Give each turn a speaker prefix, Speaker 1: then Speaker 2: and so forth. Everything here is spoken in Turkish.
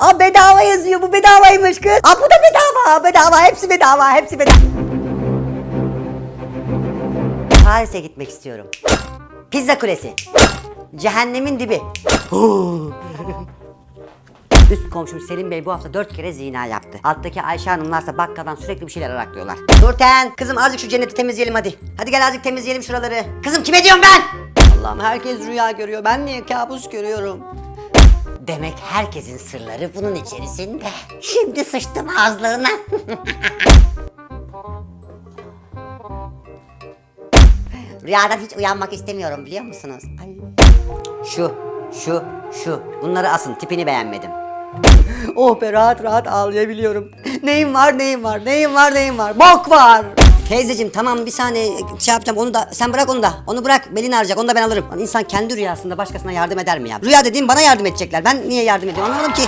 Speaker 1: Aa bedava yazıyor bu bedavaymış kız. Aa bu da bedava bedava hepsi bedava hepsi bedava. Paris'e gitmek istiyorum. Pizza Kulesi. Cehennemin dibi. Üst komşum Selim Bey bu hafta dört kere zina yaptı. Alttaki Ayşe Hanımlarsa bakkaldan sürekli bir şeyler araklıyorlar. Nurten kızım azıcık şu cenneti temizleyelim hadi. Hadi gel azıcık temizleyelim şuraları. Kızım kime diyorum ben? Allah'ım herkes rüya görüyor. Ben niye kabus görüyorum? Demek herkesin sırları bunun içerisinde. Şimdi sıçtım ağızlarına. Rüyadan hiç uyanmak istemiyorum biliyor musunuz? Ay. Şu, şu, şu. Bunları asın. Tipini beğenmedim. oh be rahat rahat ağlayabiliyorum. Neyim var neyim var neyim var neyim var. Bok var. Teyzeciğim tamam bir saniye şey yapacağım onu da sen bırak onu da onu bırak belini ağrıyacak onu da ben alırım. Lan İnsan kendi rüyasında başkasına yardım eder mi ya? Rüya dediğim bana yardım edecekler ben niye yardım ediyorum anlamadım ki.